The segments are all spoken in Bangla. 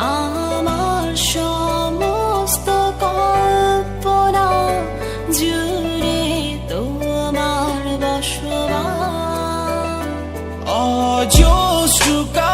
আমার সমস্ত কল্পনা জুড়ে তোমার বসবাস। অজস্রুকা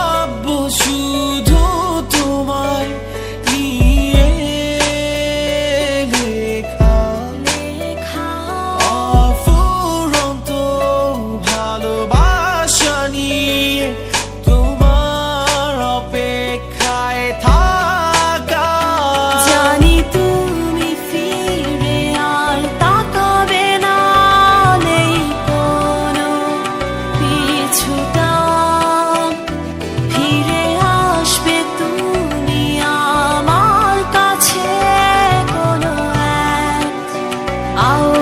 I'll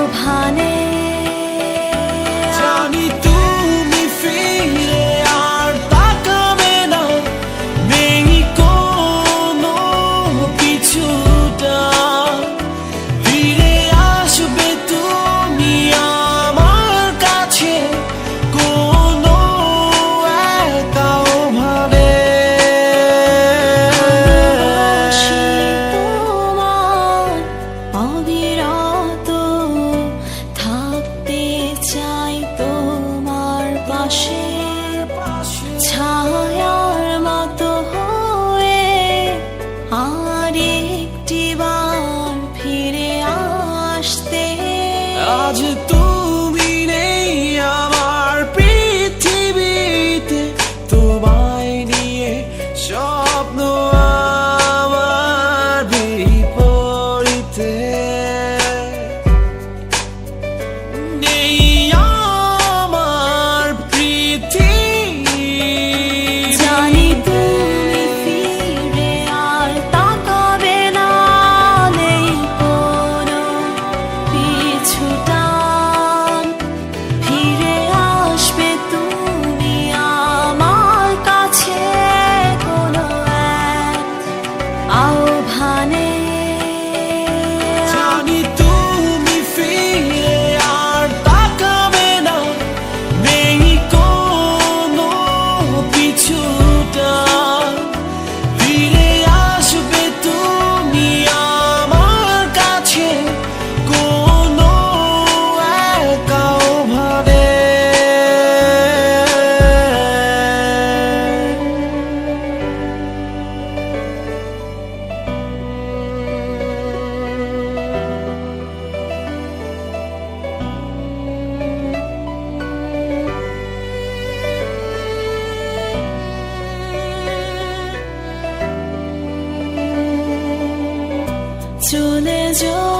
আজ তো চলে যদি